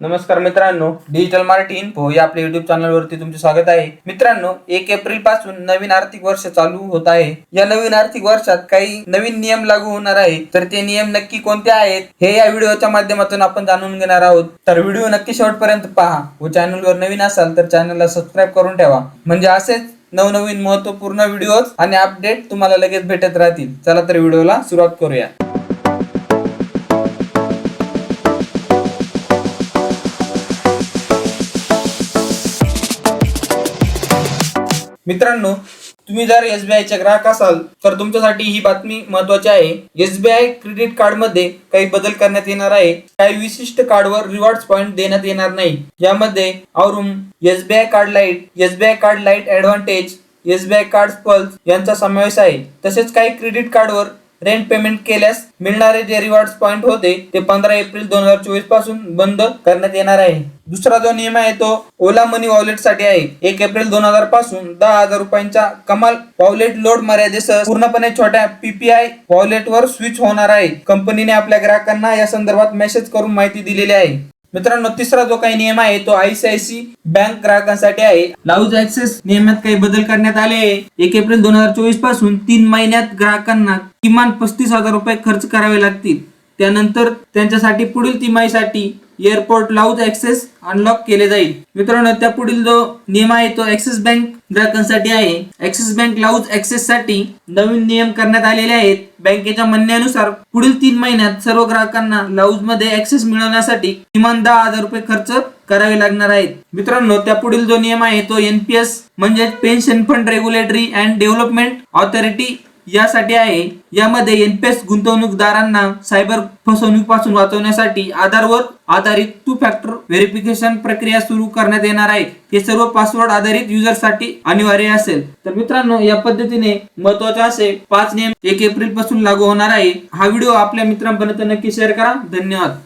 नमस्कार मित्रांनो digital Marathi info या आपल्या युट्यूब चॅनलवरती तुमचे स्वागत आहे. मित्रांनो एक एप्रिलपासून नवीन आर्थिक वर्ष चालू होत आहे. या नवीन आर्थिक वर्षात काही नवीन नियम लागू होणार आहे. तर ते नियम नक्की कोणते आहेत हे या व्हिडिओच्या माध्यमातून आपण जाणून घेणार आहोत. तर व्हिडिओ नक्की शेवटपर्यंत पहा. व चॅनलवर नवीन असाल तर चॅनलला सबस्क्राईब करून ठेवा. म्हणजे असेच नवनवीन महत्त्वपूर्ण व्हिडिओज आणि अपडेट तुम्हाला लगेच भेटत राहतील. चला तर व्हिडिओला सुरुवात करूया. मित्रांनो तुम्ही जर एस बी चे ग्राहक असाल तर तुमच्यासाठी ही बातमी महत्वाची आहे. एस बी आय क्रेडिट कार्डमध्ये काही बदल करण्यात येणार आहे. काही विशिष्ट कार्डवर रिवॉर्ड पॉइंट देण्यात येणार नाही. यामध्ये आवरून S B I card light S B I card light advantage S B I card pulse यांचा समावेश आहे. तसेच काही क्रेडिट कार्डवर रेंट पेमेंट केल्यास मिळणारे जे रिवॉर्ड पॉइंट होते ते पंधरा एप्रिल दोन हजार चोवीसपासून बंद करण्यात येणार आहे. दुसरा जो नियम आहे तो ओला मनी वॉलेटसाठी आहे. एक एप्रिल दोन हजारपासून दहा हजार रुपयांच्या कमाल वॉलेट लोड मर्यादेसह पूर्णपणे छोट्या पीपीआय वॉलेट वर स्विच होणार आहे. कंपनीने आपल्या ग्राहकांना या संदर्भात मेसेज करून माहिती दिलेली आहे. मित्रांनो तिसरा जो काही नियम आहे तो आयसीआयसी बँक ग्राहकांसाठी आहे. लाऊज ऍक्सेस नियमात काही बदल करण्यात आले. आहे एक एप्रिल दोन हजार चोवीसपासून तीन महिन्यात ग्राहकांना किमान पस्तीस हजार रुपये खर्च करावे लागतील. त्यानंतर त्यांच्यासाठी पुढील तिमाहीसाठी एअरपोर्ट लाऊज ऍक्सेस अनलॉक केले जाईल. मित्रांनो त्या पुढील जो नियम आहे तो ऍक्सिस बँक ग्राहकांसाठी आहे. ऍक्सिस बँक लाऊज ऍक्सेस साठी नवीन नियम करण्यात आलेले आहेत. बँकेच्या म्हणण्यानुसार पुढील तीन महिन्यात सर्व ग्राहकांना लाऊजमध्ये ऍक्सेस मिळवण्यासाठी किमान दहा हजार रुपये खर्च करावे लागणार आहेत. मित्रांनो त्या पुढील जो नियम आहे तो एनपीएस म्हणजे pension fund regulatory and development authority यासाठी आहे. यामध्ये एनपीएस गुंतवणूकदारांना सायबर फसवणुकीपासून वाचवण्यासाठी आधारवर आधारित टू फॅक्टर व्हेरिफिकेशन प्रक्रिया सुरू करण्यात येणार आहे. हे सर्व पासवर्ड आधारित युजरसाठी अनिवार्य असेल. तर मित्रांनो या पद्धतीने महत्त्वाचे असे पाच नियम एक एप्रिलपासून लागू होणार आहे. हा व्हिडिओ आपल्या मित्रांपर्यंत नक्की शेअर करा. धन्यवाद.